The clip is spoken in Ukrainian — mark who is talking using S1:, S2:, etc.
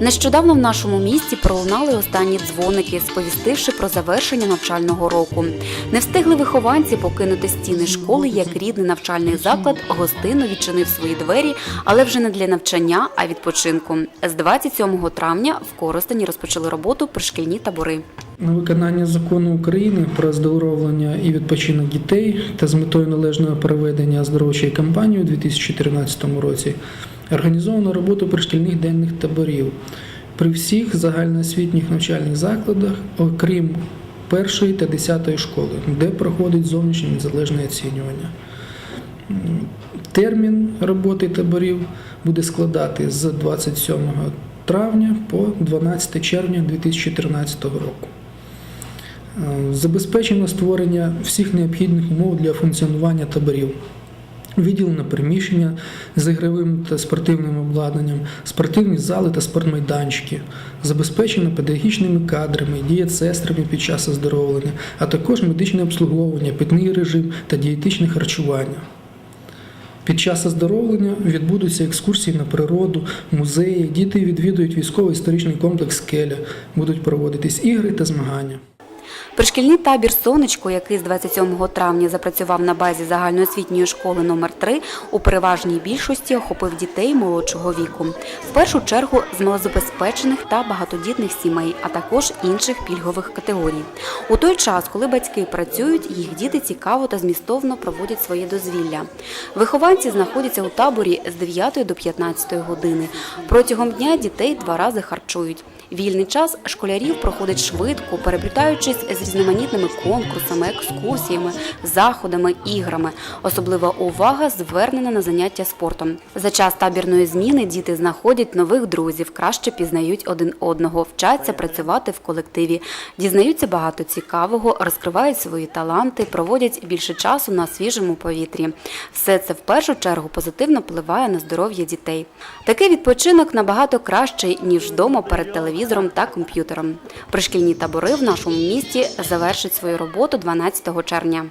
S1: Нещодавно в нашому місті пролунали останні дзвоники, сповістивши про завершення навчального року. Не встигли вихованці покинути стіни школи, як рідний навчальний заклад гостинно відчинив свої двері, але вже не для навчання, а відпочинку. З 27 травня в Коростені розпочали роботу пришкільні табори.
S2: На виконання закону України про оздоровлення і відпочинок дітей та з метою належного проведення оздоровчої кампанії у 2013 році організовано роботу пришкільних денних таборів при всіх загальноосвітніх навчальних закладах, окрім першої та десятої школи, де проходить зовнішнє незалежне оцінювання. Термін роботи таборів буде складати з 27 травня по 12 червня 2013 року. Е, Забезпечено створення всіх необхідних умов для функціонування таборів. Виділено приміщення з ігровим та спортивним обладнанням, спортивні зали та спортмайданчики, забезпечено педагогічними кадрами, дієцестрами під час оздоровлення, а також медичне обслуговування, питний режим та дієтичне харчування. Під час оздоровлення відбудуться екскурсії на природу, музеї, діти відвідують військово-історичний комплекс Скеля, будуть проводитись ігри та змагання.
S1: Пришкільний табір Сонечко, який з 27 травня запрацював на базі загальноосвітньої школи номер 3 у переважній більшості охопив дітей молодшого віку. В першу чергу з малозабезпечених та багатодітних сімей, а також інших пільгових категорій. У той час, коли батьки працюють, їх діти цікаво та змістовно проводять своє дозвілля. Вихованці знаходяться у таборі з 9 до 15 години. Протягом дня дітей два рази харчують. Вільний час школярів проходить швидко, переплітаючись з різноманітними конкурсами, екскурсіями, заходами, іграми. Особлива увага звернена на заняття спортом. За час табірної зміни діти знаходять нових друзів, краще пізнають один одного, вчаться працювати в колективі, дізнаються багато цікавого, розкривають свої таланти, проводять більше часу на свіжому повітрі. Все це в першу чергу позитивно впливає на здоров'я дітей. Такий відпочинок набагато кращий ніж вдома перед телевізором та комп'ютером. Пришкільні табори в нашому місті завершать свою роботу 12 червня.